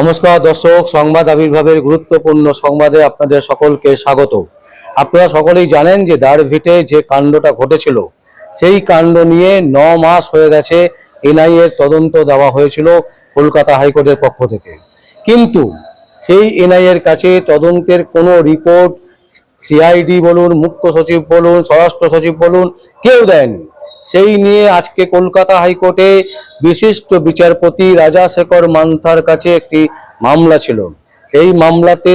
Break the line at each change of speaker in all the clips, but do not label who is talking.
নমস্কার, দর্শক, সংবাদ আবির্ভাবের গুরুত্বপূর্ণ সংবাদে আপনাদের সকলকে স্বাগত। আপনারা সকলেই জানেন যে দারভিটে যে কাণ্ডটা ঘটেছিল, সেই কাণ্ড নিয়ে ন মাস হয়ে গেছে এনআই এর তদন্ত দেওয়া হয়েছিল কলকাতা হাইকোর্টের পক্ষ থেকে। কিন্তু সেই এনআই এর কাছে তদন্তের কোনো রিপোর্ট সিআইডি বলুন, মুখ্য সচিব বলুন, স্বরাষ্ট্র সচিব বলুন, কেউ দেয়নি। সেই নিয়ে আজকে কলকাতা হাইকোর্টে বিশিষ্ট বিচারপতি রাজাশেখর মান্থার কাছে একটি মামলা ছিল। সেই মামলাতে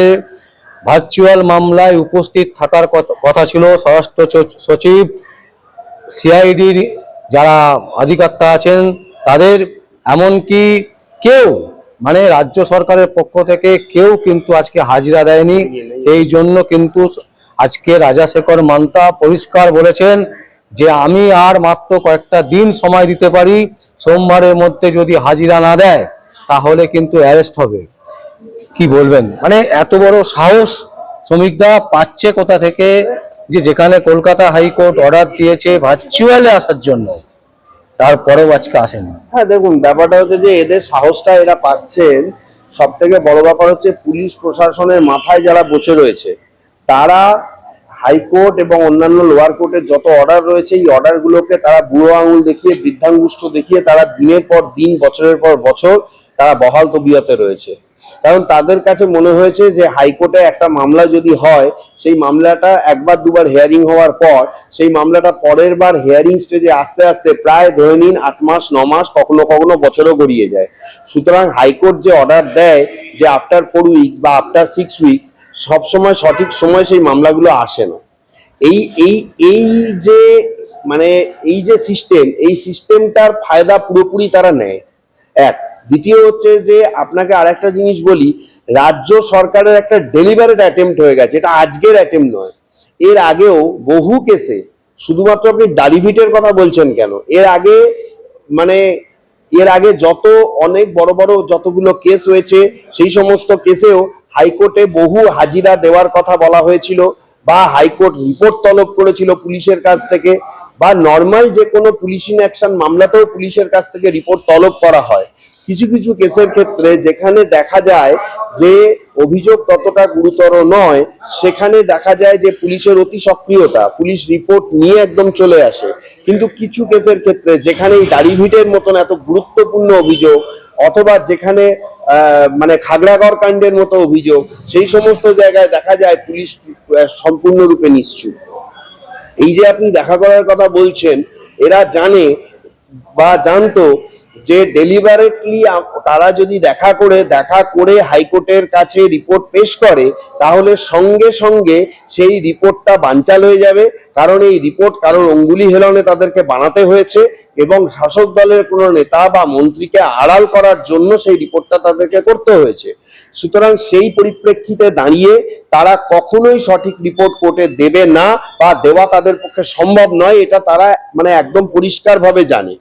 ভার্চুয়াল মামলায় উপস্থিত থাকার কথা ছিল। স্বরাষ্ট্র সচিব, সিআইডির যারা অধিকর্তা আছেন, তাদের এমনকি কেউ মানে রাজ্য সরকারের পক্ষ থেকে কেউ কিন্তু আজকে হাজিরা দেয়নি। সেই জন্য কিন্তু আজকে রাজাশেখর মান্তা পরিষ্কার বলেছেন যে আমি আর মাত্র কয়েকটা দিন সময় দিতে পারি, সোমবারের মধ্যে যদি হাজিরা না দেয়, তাহলে কিন্তু অ্যারেস্ট হবে। কি বলবেন? মানে এত বড় সাহস শ্রমিকরা পাচ্ছে কোথা থেকে? যে যেখানে কলকাতা হাইকোর্ট অর্ডার দিয়েছে ভার্চুয়ালে আসার জন্য। তারপরেও আজকে আসেনি।
হ্যাঁ দেখুন, ব্যাপারটা হচ্ছে যে এদের সাহসটা এরা পাচ্ছেন। সব থেকে বড় ব্যাপার হচ্ছে পুলিশ প্রশাসনের মাথায় যারা বসে রয়েছে, তারা হাইকোর্ট এবং অন্যান্য লোয়ার কোর্টের যত অর্ডার রয়েছে, এই অর্ডারগুলোকে তারা বুড়ো আঙুল দেখিয়ে, বৃদ্ধাঙ্গুষ্ঠ দেখিয়ে তারা দিনের পর দিন, বছরের পর বছর তারা বহাল তবিয়তে রয়েছে। কারণ তাদের কাছে মনে হয়েছে যে হাইকোর্টে একটা মামলা যদি হয়, সেই মামলাটা একবার দুবার হিয়ারিং হওয়ার পর, সেই মামলাটা পরের বার হিয়ারিং স্টেজে আস্তে আস্তে প্রায় ধরে নিন আট মাস, ন মাস, কখনো কখনো বছরও গড়িয়ে যায়। সুতরাং হাইকোর্ট যে অর্ডার দেয়, যে আফটার ফোর উইকস বা আফটার সিক্স উইকস সবসময় সঠিক সময় সেই মামলাগুলো আসে না। এই এই এই যে মানে এই যে সিস্টেম এই সিস্টেমটার ফায়দা পুরোপুরি তারা নেয়। এক, দ্বিতীয় হচ্ছে যে আপনাকে আরেকটা জিনিস বলি, রাজ্য সরকারের একটা ডেলিভারেড অ্যাটেম্প্ট হয়ে গেছে, এটা আজকের অ্যাটেম্প নয়। এর আগেও বহু কেসে শুধুমাত্র আপনি দাড়িভিটের কথা বলছেন কেন, এর আগে মানে এর আগে যত অনেক বড় বড় যতগুলো কেস হয়েছে, সেই সমস্ত কেসেও হাইকোর্টে বহু হাজিরা দেওয়ার কথা বলা হয়েছিল বা হাইকোর্ট রিপোর্ট তলব করেছিল পুলিশের কাছ থেকে বা নর্মাল যে কোনো পুলিশিং অ্যাকশন মামলাতেও পুলিশের কাছ থেকে রিপোর্ট তলব করা হয়। কিছু কিছু কেসের ক্ষেত্রে যেখানে দেখা যায় যে অভিযোগ ততটা গুরুতর নয়, সেখানে দেখা যায় যে পুলিশের অতি সক্রিয়তা, পুলিশ রিপোর্ট নিয়ে একদম চলে আসে। কিন্তু কিছু কেসের ক্ষেত্রে যেখানে এই দাড়িভিটের মতন এত গুরুত্বপূর্ণ অভিযোগ অথবা যেখানে মানে খাগড়াগড় কাণ্ডের মতো অভিযোগ, সেই সমস্ত জায়গায় দেখা যায় পুলিশ সম্পূর্ণরূপে নিশ্চুপ। এই যে আপনি দেখা করার কথা বলছেন, এরা জানে বা জানতো যে ডেলিভারেটলি তারা যদি দেখা করে দেখা করে হাইকোর্টের কাছে রিপোর্ট পেশ করে, তাহলে সঙ্গে সঙ্গে সেই রিপোর্টটা বানচাল হয়ে যাবে। কারণ এই রিপোর্ট কারোর অঙ্গুলি হেলনে তাদেরকে বানাতে হয়েছে। এবং শাসক দলের কোনো নেতা বা মন্ত্রীকে আড়াল করার জন্য সেই রিপোর্টটা তাদেরকে করতে হয়েছে। সুতরাং সেই পরিপ্রেক্ষিতে দাঁড়িয়ে তারা কখনোই সঠিক রিপোর্ট কোর্টে দেবে না বা দেওয়া তাদের পক্ষে সম্ভব নয়, এটা তারা মানে একদম পরিষ্কারভাবে জানে।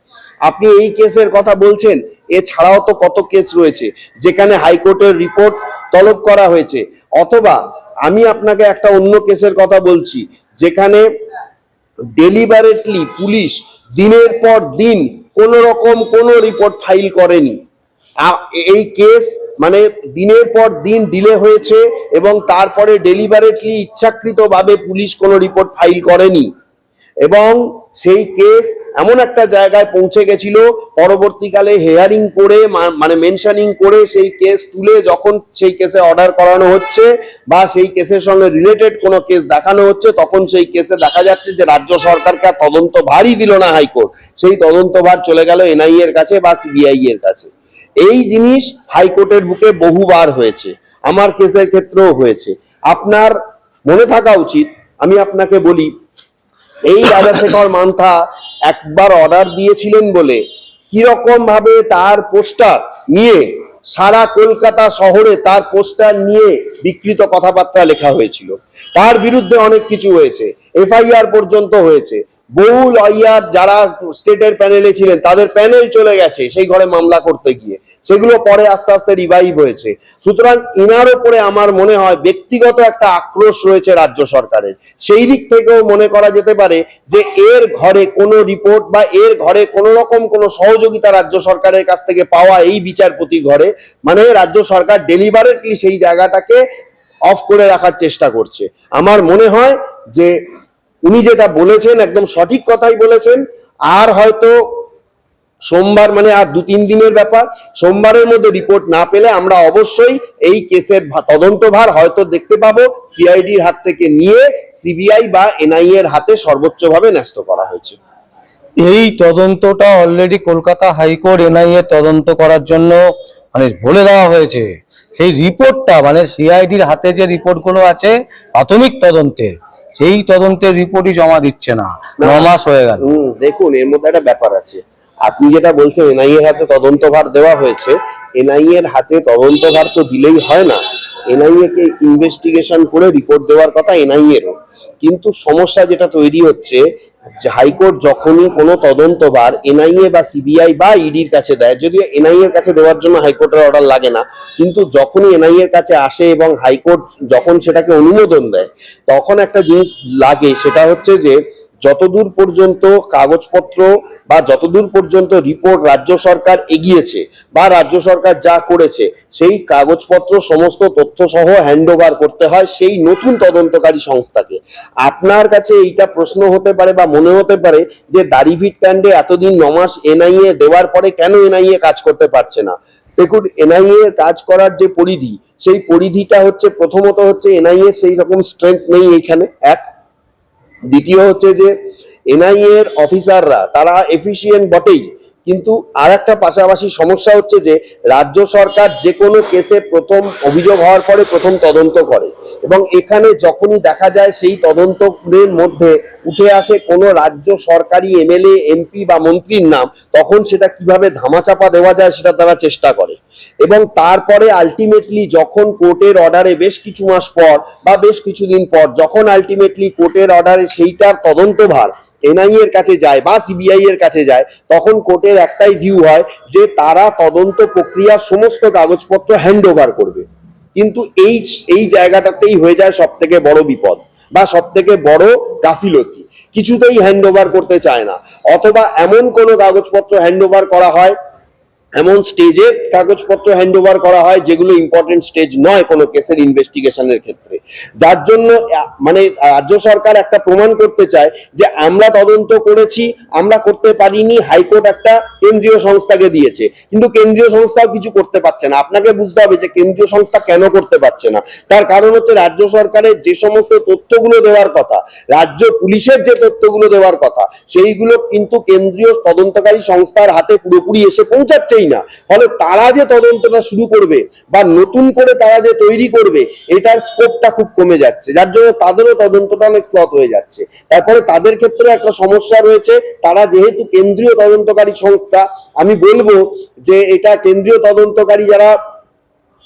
আপনি এই কেসের কথা বলছেন, এছাড়াও তো কত কেস রয়েছে, যেখানে হাইকোর্টের রিপোর্ট তলব করা হয়েছে। অথবা আমি আপনাকে একটা অন্য কেসের কথা বলছি, যেখানে ডেলিভারেটলি পুলিশ দিনের পর দিন কোন রকম কোনো রিপোর্ট ফাইল করেনি। এই কেস মানে দিনের পর দিন ডিলে হয়েছে এবং তারপরে ডেলিভারেটলি ইচ্ছাকৃতভাবে পুলিশ কোনো রিপোর্ট ফাইল করেনি। এবং সেই কেস এমন একটা জায়গায় পৌঁছে গেছিল, পরবর্তীকালে হেয়ারিং করে মানে মেনশনিং করে সেই কেস তুলে যখন সেই কেসে অর্ডার করানো হচ্ছে বা সেই কেসের সঙ্গে রিলেটেড কোনো কেস দেখানো হচ্ছে, তখন সেই কেসে দেখা যাচ্ছে যে রাজ্য সরকারকে আর তদন্ত ভারই দিল না হাইকোর্ট। সেই তদন্ত ভার চলে গেল এনআই এর কাছে বা সিবিআই এর কাছে। এই জিনিস হাইকোর্টের বুকে বহুবার হয়েছে, আমার কেসের ক্ষেত্রেও হয়েছে। আপনার মনে থাকা উচিত, আমি আপনাকে বলি এই রাজাশেখর মান্থা একবার অর্ডার দিয়েছিলেন বলে কীরকম ভাবে তার পোস্টার নিয়ে সারা কলকাতা শহরে তার পোস্টার নিয়ে বিকৃত কথাবার্তা লেখা হয়েছিল। তার বিরুদ্ধে অনেক কিছু হয়েছে। এফআইআর পর্যন্ত হয়েছে। বহু লয়ার যারা স্টেটের প্যানেলে ছিলেন, তাদের প্যানেল চলে গেছে, সেই ঘরে মামলা করতে গিয়ে। সেগুলো পরে আস্তে আস্তে রিভাইভ হয়েছে। সুতরাং ইনার উপরে আমার মনে হয় ব্যক্তিগত একটা আক্রোশ রয়েছে রাজ্য সরকারের। সেই দিক থেকেও মনে করা যেতে পারে যে, এর ঘরে কোনো রিপোর্ট বা এর ঘরে কোনো রকম কোনো সহযোগিতা রাজ্য সরকারের কাছ থেকে পাওয়া এই বিচারপতির ঘরে মানে রাজ্য সরকার ডেলিভারেটলি সেই জায়গাটাকে অফ করে রাখার চেষ্টা করছে। আমার মনে হয় যে উনি যেটা বলেছেন, একদম সঠিক কথাই বলেছেন, আর হয়তো সোমবার মানে আর দু তিন দিনের ব্যাপার, সোমবারের মধ্যে রিপোর্ট না পেলে আমরা অবশ্যই এই কেসের তদন্তভার হয়তো দেখতে পাবো, সিআইডির হাত থেকে নিয়ে সিবিআই বা এনআইএ এর হাতে সর্বোচ্চভাবে ন্যস্ত করা হয়েছে।
এই তদন্তটা already Kolkata high court NIA তদন্ত করার জন্য মানে বলে দেওয়া হয়েছে। সেই রিপোর্টটা মানে সিআইডির হাতে যে রিপোর্টগুলো আছে, প্রাথমিক তদন্তের। সেই তদন্তের রিপোর্টই জমা দিচ্ছে না। ন মাস হয়ে গেল।
হুম দেখুন এর মধ্যে একটা ব্যাপার আছে। আপনি যেটা বলছেন এনআইএ এর হাতে তদন্তভার দেওয়া হয়েছে। এনআইএ এর হাতে তদন্তভার তো দিলেই হয় না। এনআইএ কে ইনভেস্টিগেশন করে রিপোর্ট দেওয়ার কথা এনআইএ এরও কিন্তু সমস্যা যেটা তৈরি হচ্ছে হাইকোর্ট যখনই কোনো তদন্তভার এনআইএ বা সিবিআই বা ইডির কাছে দেয়, যদিও এনআইএর এর কাছে দেওয়ার জন্য হাইকোর্টের অর্ডার লাগে না, কিন্তু যখনই এনআইএ এর কাছে আসে এবং হাইকোর্ট যখন সেটাকে অনুমোদন দেয়, তখন একটা জিনিস লাগে, সেটা হচ্ছে যে যতদূর পর্যন্ত কাগজপত্র বা যতদূর পর্যন্ত রিপোর্ট রাজ্য সরকার এগিয়েছে বা রাজ্য সরকার যা করেছে, সেই কাগজপত্র সমস্ত তথ্য সহ হ্যান্ড করতে হয় সেই নতুন তদন্তকারী সংস্থাকে। আপনার কাছে এইটা প্রশ্ন হতে পারে বা মনে হতে পারে যে দাড়িভিট কাণ্ডে এতদিন নমাস এনআইএ দেওয়ার পরে কেন এনআইএ কাজ করতে পারছে না? দেখুন, এনআইএ কাজ করার যে পরিধি, সেই পরিধিটা হচ্ছে প্রথমত হচ্ছে এনআইএ সেই রকম স্ট্রেংথ নেই এইখানে। এক দ্বিতীয় হচ্ছে যে এনআইএ এর অফিসাররা তারা এফিসিয়েন্ট বটেই কিন্তু আর একটা পাশাপাশি সমস্যা হচ্ছে যে রাজ্য সরকার যে কোনো কেসে প্রথম অভিযোগ হওয়ার পরে প্রথম তদন্ত করে। এবং এখানে যখনই দেখা যায় সেই তদন্তের মধ্যে উঠে আসে কোনো রাজ্য সরকারি এমএলএ, এমপি বা মন্ত্রীর নাম, তখন সেটা কীভাবে ধামাচাপা দেওয়া যায় সেটা তারা চেষ্টা করে। এবং তারপরে আলটিমেটলি যখন কোর্টের অর্ডারে বেশ কিছু মাস পর বা বেশ কিছুদিন পর, যখন আলটিমেটলি কোর্টের অর্ডারে সেইটার তদন্তভার এনআইএ এর কাছে যায় বা সিবিআই এর কাছে যায়, তখন কোর্টের একটাই ভিউ হয় যে তারা তদন্ত প্রক্রিয়ার সমস্ত কাগজপত্র হ্যান্ড ওভার করবে। কিন্তু এই এই জায়গাটাতেই হয়ে যায় সব থেকে বড় বিপদ বা সব থেকে বড় গাফিলতি। কিছুতেই হ্যান্ড ওভার করতে চায় না। অথবা এমন কোনো কাগজপত্র হ্যান্ড ওভার করা হয় এমন স্টেজে কাগজপত্র হ্যান্ড ওভার করা হয় যেগুলো ইম্পর্টেন্ট স্টেজ নয় কোনো কেসের ইনভেস্টিগেশনের ক্ষেত্রে। যার জন্য মানে রাজ্য সরকার একটা প্রমাণ করতে চায় যে আমরা তদন্ত করেছি, আমরা করতে পারিনি, হাইকোর্ট একটা কেন্দ্রীয় সংস্থাকে দিয়েছে। কিন্তু কেন্দ্রীয় সংস্থাও কিছু করতে পারছে না। আপনাকে বুঝতে হবে যে কেন্দ্রীয় সংস্থা কেন করতে পারছে না। তার কারণ হচ্ছে রাজ্য সরকারের যে সমস্ত তথ্যগুলো দেওয়ার কথা, রাজ্য পুলিশের যে তথ্যগুলো দেওয়ার কথা, সেইগুলো কিন্তু কেন্দ্রীয় তদন্তকারী সংস্থার হাতে পুরোপুরি এসে পৌঁছাচ্ছেই। না। ফলে তারা যে তদন্তটা শুরু করবে বা নতুন করে তারা যে তৈরি করবে, এটার স্কোপটা খুব কমে যাচ্ছে। যার জন্য তাদেরও তদন্তটা অনেক স্লথ হয়ে যাচ্ছে। তারপরে তাদের ক্ষেত্রে একটা সমস্যা রয়েছে। তারা যেহেতু কেন্দ্রীয় তদন্তকারী সংস্থা, আমি বলব যে এটা কেন্দ্রীয় তদন্তকারী যারা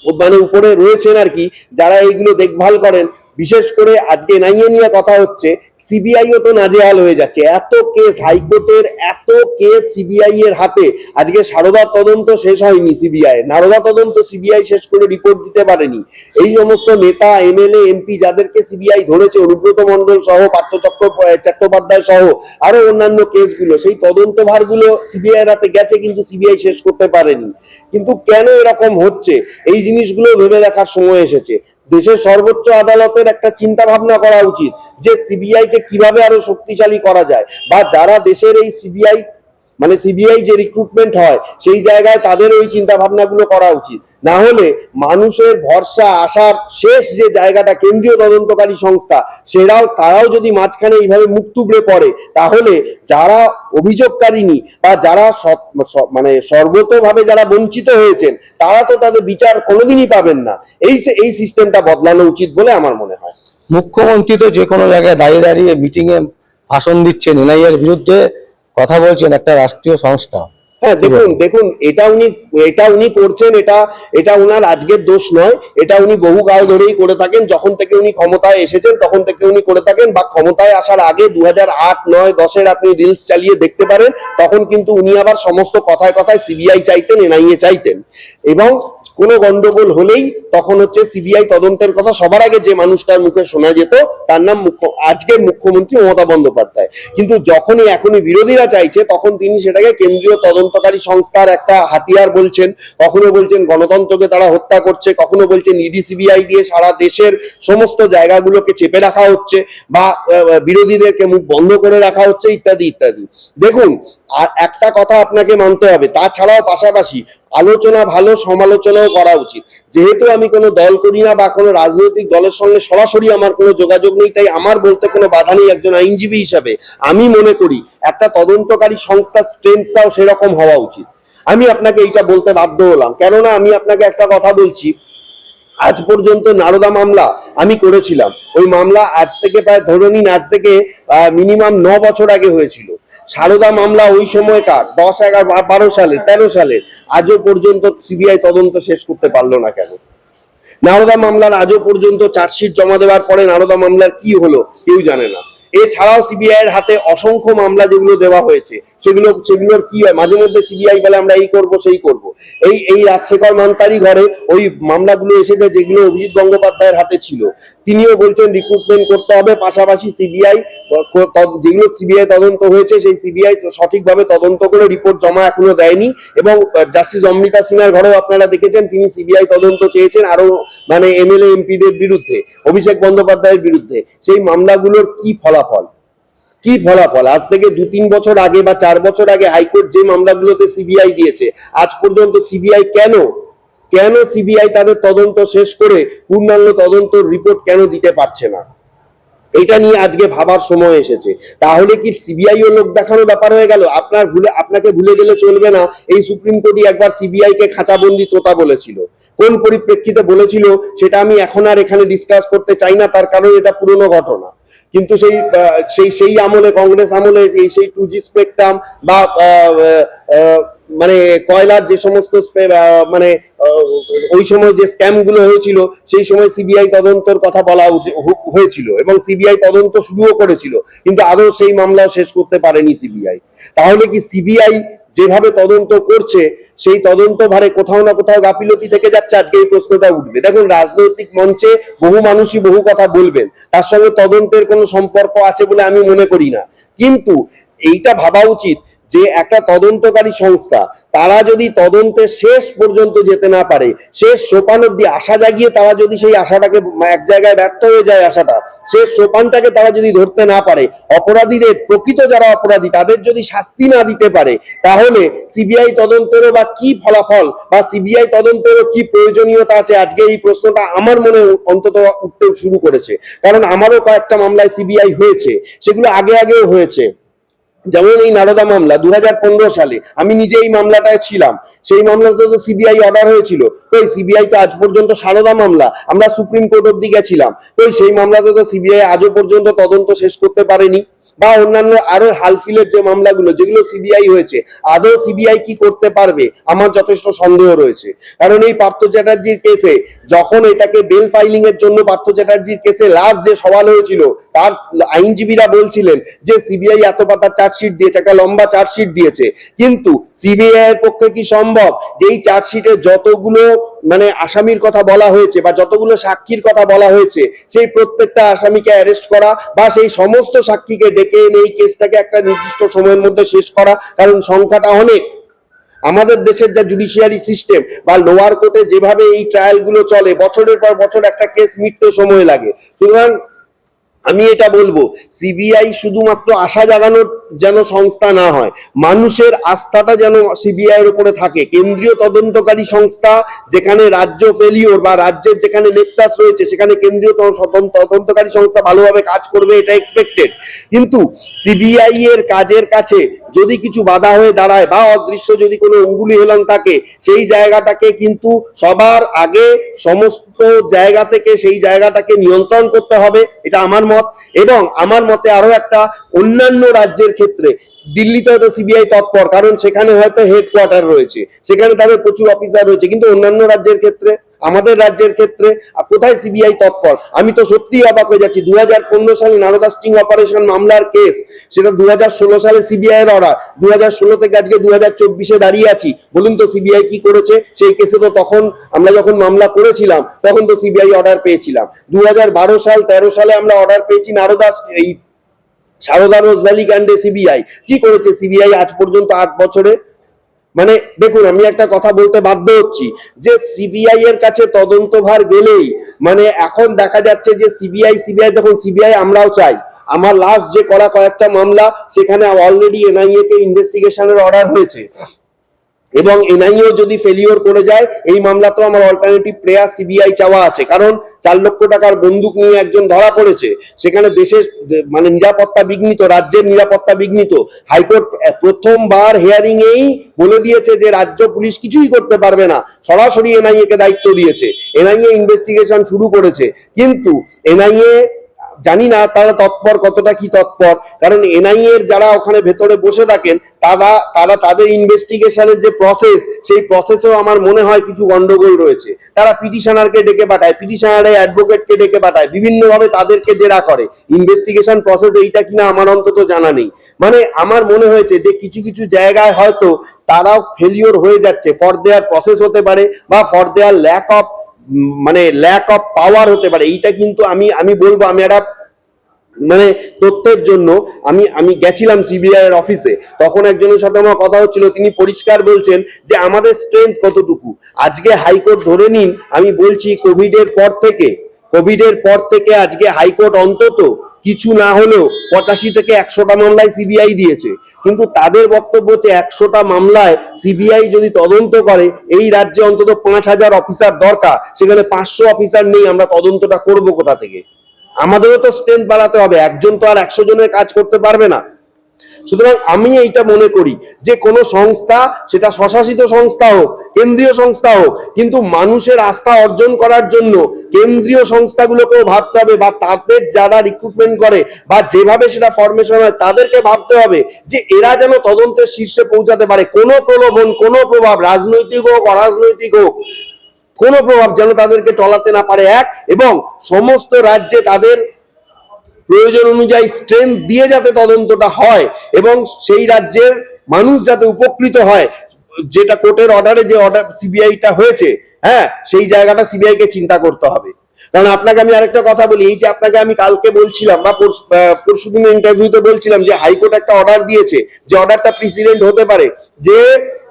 মানে উপরে রয়েছেন আর কি, যারা এইগুলো দেখভাল করেন, বিশেষ করে আজকে নাইয়ে নিয়ে কথা হচ্ছে সিবিআইও তো নাজেহাল হয়ে যাচ্ছে। এত কেস হাইকোর্টের, এত কেস সিবিআই এর হাতে। আজকে সারদা তদন্ত শেষ হয়নি সিবিআই। নারদা তদন্ত সিবিআই শেষ করে রিপোর্ট দিতে পারেনি। এই সমস্ত নেতা, এমএলএ, এমপি যাদেরকে সিবিআই ধরেছে, অনুব্রত মন্ডল সহ, পার্থ চক্র চট্টোপাধ্যায় সহ, আরও অন্যান্য কেসগুলো, সেই তদন্ত ভারগুলো সিবিআই হাতে গেছে কিন্তু সিবিআই শেষ করতে পারেনি। কিন্তু কেন এরকম হচ্ছে? এই জিনিসগুলো ভেবে দেখার সময় এসেছে। দেশের সর্বোচ্চ আদালতের একটা চিন্তা ভাবনা করা উচিত যে সিবিআই কে কীভাবে আরও শক্তিশালী করা যায়? বা যারা দেশের এই সিবিআই মানে সিবিআই যে রিক্রুটমেন্ট হয়, সেই জায়গায় তাদের ওই চিন্তা ভাবনাগুলো করা উচিত। না হলে মানুষের ভরসা আসার শেষ যে জায়গাটা কেন্দ্রীয় তদন্তকারী সংস্থা, সেরাও, তারাও যদি মাঝখানে এইভাবে মুখ তুবড়ে পড়ে, তাহলে যারা অভিযোগকারিনী বা যারা মানে সর্বতভাবে যারা বঞ্চিত হয়েছেন, তারা তো তাদের বিচার কোনোদিনই পাবেন না। এই এই সিস্টেমটা বদলানো উচিত বলে আমার মনে হয়।
মুখ্যমন্ত্রী তো যে কোনো জায়গায় দাঁড়িয়ে দাঁড়িয়ে মিটিংয়ে ভাষণ দিচ্ছেন এনআইএর বিরুদ্ধে কথা বলছেন একটা রাষ্ট্রীয় সংস্থা।
হ্যাঁ দেখুন দেখুন এটা উনি এটা উনি করছেন এটা এটা ওনার আজকের দোষ নয় এটা উনি বহু কাল ধরেই করে থাকেন যখন থেকে উনি ক্ষমতায় এসেছেন তখন থেকে উনি করে থাকেন বা ক্ষমতায় আসার আগে দু হাজার আট নয় দশের আপনি রিলস চালিয়ে দেখতে পারেন তখন কিন্তু উনি আবার সমস্ত কথায় কথায় সিবিআই চাইতেন এনআইএ চাইতেন। এবং কোনো গন্ডগোল হলেই তখন হচ্ছে সিবিআই তদন্তের কথা সবার আগে যে মানুষটার মুখে শোনা যেত, তার নাম মুখ্য, আজকের মুখ্যমন্ত্রী মমতা বন্দ্যোপাধ্যায়। কিন্তু যখনই এখনই বিরোধীরা চাইছে, তখন তিনি সেটাকে কেন্দ্রীয় তদন্তকারী সংস্থার একটা হাতিয়ার বলছেন। কখনো বলছেন গণতন্ত্রকে তারা হত্যা করছে, কখনো বলছেন ইডি, সিবিআই দিয়ে সারা দেশের সমস্ত জায়গাগুলোকে চেপে রাখা হচ্ছে বা বিরোধীদেরকে মুখ বন্ধ করে রাখা হচ্ছে, ইত্যাদি ইত্যাদি। দেখুন আর একটা কথা আপনাকে মানতে হবে, তাছাড়াও পাশাপাশি আলোচনা ভালো, সমালোচনাও করা উচিত। যেহেতু আমি কোনো দল করি না বা কোনো রাজনৈতিক দলের সঙ্গে সরাসরি আমার কোনো যোগাযোগ নেই, তাই আমার বলতে কোনো বাধা নেই একজন আইনজীবী হিসাবে। আমি মনে করি একটা তদন্তকারী সংস্থার স্ট্রেংথটাও সেরকম হওয়া উচিত। আমি আপনাকে এইটা বলতে বাধ্য হলাম। কেননা আমি আপনাকে একটা কথা বলছি, আজ পর্যন্ত নারদা মামলা আমি করেছিলাম। ওই মামলা আজ থেকে প্রায় ধরে নিন, আজ থেকে মিনিমাম ন বছর আগে হয়েছিল। সারদা মামলা ওই সময়কার, দশ, এগারো বারো সালের, তেরো সালের, আজও পর্যন্ত সিবিআই তদন্ত শেষ করতে পারল না কেন? নারদা মামলার আজও পর্যন্ত চার্জশিট জমা দেওয়ার পরে নারদা মামলার কি হলো কেউ জানে না। এছাড়াও সিবিআই এর হাতে অসংখ্য মামলা যেগুলো দেওয়া হয়েছে সেগুলো সেগুলোর কি হয়? মাঝে মধ্যে সিবিআই বলে আমরা এই করব, সেই করব। এই এই রাজশেখর মান্তারি ঘরে ওই মামলাগুলো এসেছে যেগুলো অভিজিৎ গঙ্গোপাধ্যায়ের হাতে ছিল। তিনিও বলছেন রিক্রুটমেন্ট করতে হবে। পাশাপাশি সিবিআই যেগুলো সিবিআই তদন্ত হয়েছে, সেই সিবিআই সঠিকভাবে তদন্ত করে রিপোর্ট জমা এখনও দেয়নি এবং জাস্টিস অমৃতা সিনহার ঘরেও আপনারা দেখেছেন, তিনি সিবিআই তদন্ত চেয়েছেন আরও মানে এমএলএ এমপিদের বিরুদ্ধে, অভিষেক বন্দ্যোপাধ্যায়ের বিরুদ্ধে। সেই মামলাগুলোর কি ফলাফল? কি ফলাফল? আজ থেকে দু তিন বছর আগে বা চার বছর আগে হাইকোর্ট যে মামলাগুলোতে সিবিআই দিয়েছে, আজ পর্যন্ত সিবিআই কেন? কেন সিবিআই তাদের তদন্ত শেষ করে পূর্ণাঙ্গ তদন্ত রিপোর্ট কেন দিতে পারছে না? এটা নিয়ে আজকে ভাবার সময় এসেছে। তাহলে কি সিবিআই ও লোক দেখানোর ব্যাপার হয়ে গেল? আপনার ভুলে, আপনাকে ভুলে গেলে চলবে না। এই সুপ্রিম কোর্টই একবার সিবিআই কে খাঁচাবন্দি তোতা বলেছিল। কোন পরিপ্রেক্ষিতে বলেছিল, সেটা আমি এখন আর এখানে ডিসকাস করতে চাই না, তার কারণ এটা পুরনো ঘটনা। কিন্তু সেই সেই সেই আমলে, কংগ্রেস আমলে, এই সেই টু জি স্পেকট্রাম বা মানে কয়লার যে সমস্ত মানে ওই সময় যে স্ক্যামগুলো হয়েছিল, সেই সময় সিবিআই তদন্তর কথা বলা হয়েছিল এবং সিবিআই তদন্ত শুরুও করেছিল, কিন্তু আদৌ সেই মামলা শেষ করতে পারেনি সিবিআই তাহলে কি সিবিআই যেভাবে তদন্ত করছে সেই তদন্ত ভারে কোথাও না কোথাও গাফিলতি থেকে যাচ্ছে, আজকে এই প্রশ্নটা উঠবে। দেখুন, রাজনৈতিক মঞ্চে বহু মানুষই বহু কথা বলবেন। তার সঙ্গে তদন্তের কোনো সম্পর্ক আছে বলে আমি মনে করি না। কিন্তু এইটা ভাবা উচিত যে একটা তদন্তকারী সংস্থা, তারা যদি তদন্তের শেষ পর্যন্ত যেতে না পারে, শেষ সোপান অব্দি আশা জাগিয়ে তারা যদি সেই আশাটাকে এক জায়গায় ব্যর্থ হয়ে যায়, আশাটা শেষ সোপানটাকে তারা যদি ধরতে না পারে, অপরাধীদের প্রকৃত যারা অপরাধী, তাদের যদি শাস্তি না দিতে পারে, তাহলে সিবিআই তদন্তেরও বা কি ফলাফল বা সিবিআই তদন্তেরও কি প্রয়োজনীয়তা আছে? আজকে এই প্রশ্নটা আমার মনে অন্তত উঠতে শুরু করেছে। কারণ আমারও কয়েকটা মামলায় সিবিআই হয়েছে, সেগুলো আগে আগেও হয়েছে। যেমন এই নারদা মামলা দু হাজার পনেরো সালে, আমি নিজে এই মামলাটায় ছিলাম। সেই মামলাতে তো সিবিআই অর্ডার হয়েছিল। তো এই সিবিআই তো আজ পর্যন্ত সারদা মামলা, আমরা সুপ্রিম কোর্ট অব্দি গেছিলাম। তো সেই মামলাতে তো সিবিআই আজও পর্যন্ত তদন্ত শেষ করতে পারেনি। বা অন্যান্য আরও হালফিলের যে মামলাগুলো, যেগুলো সিবিআই হয়েছে, আদৌ সিবিআই কি করতে পারবে? আমার যথেষ্ট সন্দেহ রয়েছে। কারণ এই পার্থ চ্যাটার্জির কেসে যখন এটাকে বেল ফাইলিং এর জন্য পার্থ চ্যাটার্জির কেসে লাস্ট যে সওয়াল হয়েছিল, তার আইনজীবীরা বলছিলেন যে সিবিআই এত পাতার চার্জশিট দিয়েছে, একটা লম্বা চার্জশিট দিয়েছে। কিন্তু সিবিআই এর পক্ষে কি সম্ভব? যে এই চার্জশিটে যতগুলো মানে আসামির কথা বলা হয়েছে বা যতগুলো সাক্ষীর কথা বলা হয়েছে, সেই প্রত্যেকটা আসামিকে অ্যারেস্ট করা বা সেই সমস্ত সাক্ষীকে ডেকে এনে এই কেসটাকে একটা নির্দিষ্ট সময়ের মধ্যে শেষ করা, কারণ সংখ্যাটা অনেক। আমাদের দেশের যা জুডিশিয়ারি সিস্টেম বা লোয়ার কোর্টে যেভাবে এই ট্রায়ালগুলো চলে, বছরের পর বছর একটা কেস মিটতে সময় লাগে। সুতরাং আমি এটা বলব সিবিআই শুধুমাত্র আশা জাগানোর যেন সংস্থা না হয়, মানুষের আস্থাটা যেন সিবিআই এর উপরে থাকে। কেন্দ্রীয় তদন্তকারী সংস্থা যেখানে রাজ্য ফেলিওর বা রাজ্যের যেখানে নেক্সাস রয়েছে, সেখানে কেন্দ্রীয় তদন্ত- তদন্ত- তদন্তকারী সংস্থা ভালোভাবে কাজ করবে, এটা এক্সপেক্টেড কিন্তু সিবিআই এর কাজের কাছে যদি কিছু বাধা হয়ে দাঁড়ায় বা অদৃশ্য যদি কোনো অঙ্গুলি হেলন থাকে, সেই জায়গাটাকে কিন্তু সবার আগে সমস্ত জায়গা থেকে সেই জায়গাটাকে নিয়ন্ত্রণ করতে হবে, এটা আমার মত। এবং আমার মতে আরও একটা অন্যান্য রাজ্যের ক্ষেত্রে দিল্লিতে হয়তো সিবিআই তৎপর, কারণ সেখানে হয়তো হেডকোয়ার্টার রয়েছে। সেখানে তাদের প্রচুর অফিসার রয়েছে, কিন্তু অন্যান্য রাজ্যের ক্ষেত্রে, আমাদের রাজ্যের ক্ষেত্রে কোথায় সিবিআই তৎপর? আমি তো সত্যিই অবাক হয়ে যাচ্ছি দু হাজার পনেরো সালে নারদা স্টিং অপারেশন মামলার কেস সেটা দু হাজার ষোলো সালে সিবিআই এর অর্ডার দু হাজার ষোলো থেকে আজকে দু হাজার চব্বিশে দাঁড়িয়ে আছি। বলুন তো সিবিআই কি করেছে? সেই কেসে তো তখন আমরা যখন মামলা করেছিলাম, তখন তো সিবিআই অর্ডার পেয়েছিলাম। দু হাজার বারো সাল, তেরো সালে আমরা অর্ডার পেয়েছি নারদা এই সারদা রোজ ভ্যালি ক্যান্ডে সিবিআই কি করেছে সিবিআই আজ পর্যন্ত আট বছরে? মানে দেখুন, আমি একটা কথা বলতে বাধ্য হচ্ছি যে সিবিআই এর কাছে তদন্তভার গেলেই মানে এখন দেখা যাচ্ছে যে সিবিআই সিবিআই দেখুন সিবিআই আমরাও চাই। আমার লাস্ট যে করা কয়েকটা মামলা, সেখানে অলরেডি এনআইএ কে ইনভেস্টিগেশনের অর্ডার হয়েছে। এবং এনআইও যদি ফেলিওর করে যায়, এই মামলা তো আমার অল্টারনেটিভ প্রেয়ার সিবিআই চাওয়া আছে। কারণ চার লক্ষ টাকার বন্দুক নিয়ে একজন ধরা পড়েছে। সেখানে দেশের মানে নিরাপত্তা বিঘ্নিত, রাজ্যের নিরাপত্তা বিঘ্নিত। হাইকোর্ট প্রথমবার হিয়ারিং এই বলে দিয়েছে যে রাজ্য পুলিশ কিছুই করতে পারবে না। সরাসরি এনআইএ কে দায়িত্ব দিয়েছে। এনআইএ ইনভেস্টিগেশন শুরু করেছে। কিন্তু এনআইএ জানি না তারা তৎপর, কতটা কি তৎপর। কারণ এনআইএ এর যারা ওখানে ভেতরে বসে থাকেন, তারা তারা তাদের ইনভেস্টিগেশনের যে প্রসেস সেই প্রসেসেও আমার মনে হয় কিছু গন্ডগোল রয়েছে। তারা পিটিশনারকে ডেকে পাঠায় পিটিশনারে অ্যাডভোকেটকে ডেকে পাঠায়, বিভিন্নভাবে তাদেরকে জেরা করে। ইনভেস্টিগেশন প্রসেস এইটা কিনা আমার অন্তত জানা নেই। মানে আমার মনে হয়েছে যে কিছু কিছু জায়গায় হয়তো তারাও ফেলিওর হয়ে যাচ্ছে ফর দেয়ার প্রসেস হতে পারে বা ফর দেয়ার ল্যাক অফ মানে ল্যাক অফ পাওয়ার হতে পারে, এইটা কিন্তু আমি আমি বলব, আমি একটা মানে তথ্যের জন্য আমি আমি গেছিলাম সিবিআই এর অফিসে তখন একজনের সাথে আমার কথা হচ্ছিল, তিনি পরিষ্কার বলছেন যে আমাদের স্ট্রেংথ কতটুকু? আজকে হাইকোর্ট ধরে নিন, আমি বলছি কোভিড এর পর থেকে কোভিড এর পর থেকে আজকে হাইকোর্ট অন্তত কিছু না হলেও পঁচাশি থেকে একশোটা মামলায় সিবিআই দিয়েছে। কিন্তু তাদের বক্তব্য হচ্ছে একশোটা মামলায় সিবিআই যদি তদন্ত করে, এই রাজ্যে অন্তত পাঁচ হাজার অফিসার দরকার। সেখানে পাঁচশো অফিসার নেই, আমরা তদন্তটা করব কোথা থেকে? আমাদেরও তো স্ট্রেংথ বাড়াতে হবে, একজন তো আর একশো জনের কাজ করতে পারবে না। সুতরাং আমি এইটা মনে করি যে কোনো সংস্থা, সেটা স্বশাসিত সংস্থা হোক, কেন্দ্রীয় সংস্থা হোক, কিন্তু মানুষের আস্থা অর্জন করার জন্য কেন্দ্রীয় সংস্থাগুলোকেও ভাবতে হবে বা তাদের যারা রিক্রুটমেন্ট করে বা যেভাবে সেটা ফরমেশন হয়, তাদেরকে ভাবতে হবে যে এরা যেন তদন্তের শীর্ষে পৌঁছাতে পারে। কোনো প্রলোভন, কোনো প্রভাব, রাজনৈতিক হোক, অরাজনৈতিক হোক, কোনো প্রভাব যেন তাদেরকে টলাতে না পারে। এক, এবং সমস্ত রাজ্যে তাদের প্রয়োজন অনুযায়ী স্ট্রেংথ দিয়ে যাতে তদন্তটা হয় এবং সেই রাজ্যের মানুষ যাতে উপকৃত হয়, যেটা কোর্টের অর্ডারে যে অর্ডার সিবিআইটা হয়েছে হ্যাঁ সেই জায়গাটা সিবিআই কে চিন্তা করতে হবে। কারণ আপনাকে আমি আরেকটা কথা বলি, এই যে আপনাকে আমি কালকে বলছিলাম বা পরশু দিনের ইন্টারভিউতে বলছিলাম যে হাইকোর্ট একটা অর্ডার দিয়েছে, যে অর্ডারটা প্রেসিডেন্ট হতে পারে, যে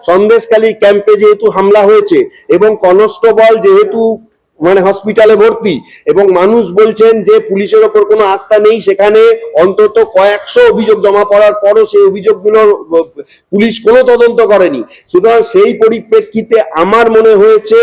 সন্দেশখালী ক্যাম্পে যেহেতু হামলা হয়েছে এবং কনস্টেবল যেহেতু মানে হসপিটালে ভর্তি এবং মানুষ বলছেন যে পুলিশের ওপর কোনো আস্থা নেই, সেখানে অন্তত কয়েকশো অভিযোগ জমা পড়ার পরও সেই অভিযোগগুলোর, পুলিশ কোনো তদন্ত করেনি। সুতরাং সেই পরিপ্রেক্ষিতে আমার মনে হয়েছে,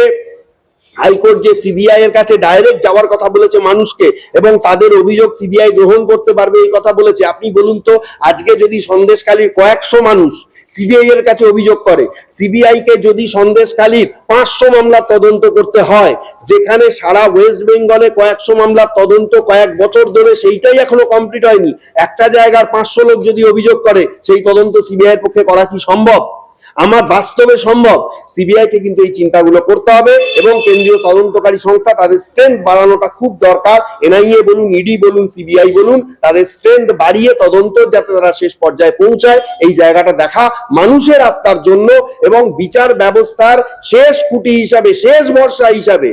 হাইকোর্ট যে সিবিআই এর কাছে ডাইরেক্ট যাওয়ার কথা বলেছে মানুষকে এবং তাদের অভিযোগ সিবিআই গ্রহণ করতে পারবে এই কথা বলেছে। আপনি বলুন তো, আজকে যদি সন্দেশখালীর কয়েকশো মানুষ সিবিআই এর কাছে অভিযোগ করে। সিবিআই কে যদি সন্দেশখালীর পাঁচশো মামলা তদন্ত করতে হয়, যেখানে সারা ওয়েস্ট বেঙ্গলে কয়েকশো মামলা তদন্ত কয়েক বছর ধরে সেইটাই এখনও কমপ্লিট হয়নি। একটা জায়গার পাঁচশো লোক যদি অভিযোগ করে, সেই তদন্ত সিবিআই এর পক্ষে করা কি সম্ভব? আমার বাস্তবে সম্ভব। সিবিআই কে কিন্তু এই চিন্তাগুলো করতে হবে এবং কেন্দ্রীয় তদন্তকারী সংস্থা তাদের স্ট্রেংথ বাড়ানোটা খুব দরকার। এনআইএ বলুন ইডি বলুন সিবিআই বলুন, তাদের স্ট্রেংথ বাড়িয়ে তদন্ত যাতে তারা শেষ পর্যায়ে পৌঁছায়। এই জায়গাটা দেখা মানুষের আস্থার জন্য এবং বিচার ব্যবস্থার শেষ কুটি হিসাবে, শেষ ভরসা হিসাবে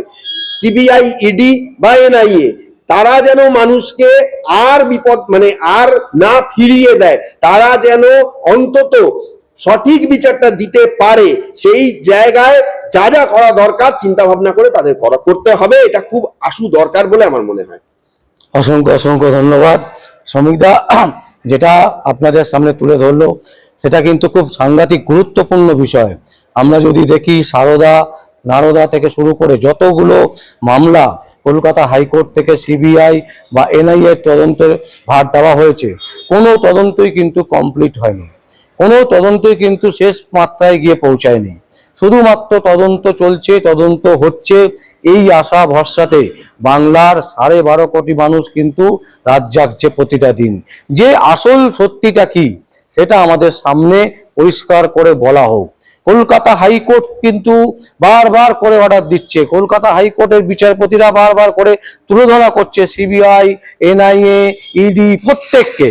সিবিআই ইডি বা এনআইএ তারা যেন মানুষকে আর বিপদ মানে আর না ফিরিয়ে দেয়, তারা যেন অন্তত সঠিক বিচারটা দিতে পারে, সেই জায়গায় যা যা করা দরকার চিন্তা ভাবনা করে তাদের করা, করতে হবে, এটা খুব আশু দরকার বলে আমার মনে হয়।
অসংখ্য অসংখ্য ধন্যবাদ। শ্রমিকদা, যেটা আপনাদের সামনে তুলে ধরলো, সেটা কিন্তু খুব সাংঘাতিক, গুরুত্বপূর্ণ বিষয়। আমরা যদি দেখি সারদা, নারদা থেকে শুরু করে যতগুলো মামলা কলকাতা হাইকোর্ট থেকে সিবিআই বা এনআইএ তদন্তের ভার দেওয়া হয়েছে, কোনো তদন্তই কিন্তু কমপ্লিট হয়নি। কোনো তদন্তই কিন্তু শেষ মাত্রায় গিয়ে পৌঁছায়নি। শুধুমাত্র তদন্ত চলছে, তদন্ত হচ্ছে। এই আশা ভরসাতে বাংলার সাড়ে বারো কোটি মানুষ কিন্তু রাত জাগছে প্রতিটা দিন। যে আসল সত্যিটা কি, সেটা আমাদের সামনে পরিষ্কার করে বলা হোক। কলকাতা হাইকোর্ট কিন্তু বারবার করে অর্ডার দিচ্ছে। কলকাতা হাইকোর্টের বিচারপতিরা বারবার করে তুলে ধরা করছে, সিবিআই, এনআইএ, ইডি প্রত্যেককে।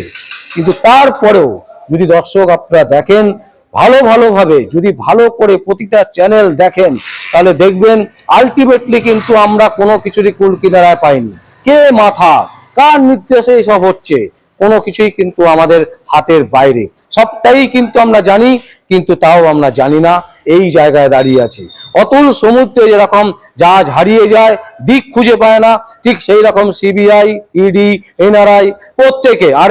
কিন্তু তারপরেও যদি দর্শক আপনারা দেখেন ভালো, ভালোভাবে, যদি ভালো করে প্রতিটা চ্যানেল দেখেন, তাহলে দেখবেন আলটিমেটলি কিন্তু আমরা কোনো কিছুরই কুল কিনারায় পাইনি। কে মাথা? কার নির্দেশে এসব হচ্ছে? কোনো কিছুই কিন্তু আমাদের হাতের বাইরে। সবটাই কিন্তু আমরা জানি, কিন্তু তাও আমরা জানি না। এই জায়গায় দাঁড়িয়ে আছি। অতুল সমুদ্রে যেরকম জাহাজ হারিয়ে যায়, দিক খুঁজে পায় না, ঠিক সেই রকম সিবিআই ইডি এনআরআই প্রত্যেকে। আর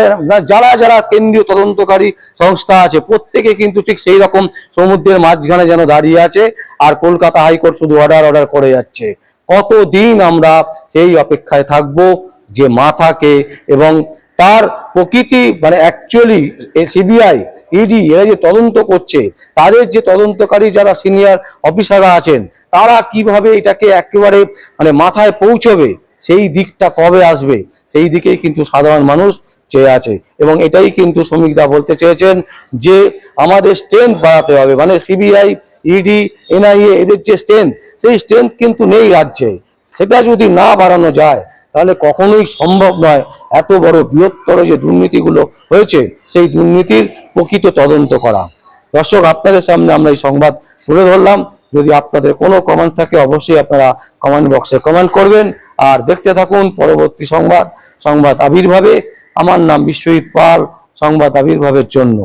যারা যারা কেন্দ্রীয় তদন্তকারী সংস্থা আছে, প্রত্যেকে কিন্তু ঠিক সেই রকম সমুদ্রের মাঝখানে যেন দাঁড়িয়ে আছে, আর কলকাতা হাইকোর্ট শুধু অর্ডার অর্ডার করে যাচ্ছে। কতদিন আমরা সেই অপেক্ষায় থাকব যে মাথাকে এবং তার প্রকৃতি মানে অ্যাকচুয়ালি সিবিআই ইডি এরা যে তদন্ত করছে, তাদের যে তদন্তকারী যারা সিনিয়র অফিসাররা আছেন, তারা কীভাবে এটাকে একেবারে মানে মাথায় পৌঁছবে, সেই দিকটা কবে আসবে, সেই দিকেই কিন্তু সাধারণ মানুষ চেয়ে আছে। এবং এটাই কিন্তু শ্রমিকরা বলতে চেয়েছেন যে আমাদের স্ট্রেংথ বাড়াতে হবে মানে সিবিআই ইডি এনআইএ এদের যে স্ট্রেংথ সেই স্ট্রেংথ কিন্তু নেই রাজ্যে। সেটা যদি না বাড়ানো যায় তাহলে কখনোই সম্ভব নয় এত বড় বৃহত্তর যে দুর্নীতিগুলো হয়েছে, সেই দুর্নীতির প্রকৃত তদন্ত করা। দর্শক, আপনাদের সামনে আমরা এই সংবাদ তুলে ধরলাম। যদি আপনাদের কোনো কমেন্ট থাকে, অবশ্যই আপনারা কমেন্ট বক্সে কমেন্ট করবেন। আর দেখতে থাকুন পরবর্তী সংবাদ সংবাদ আবির্ভাবে। আমার নাম বিশ্বজিৎ পাল, সংবাদ আবির্ভাবের জন্য।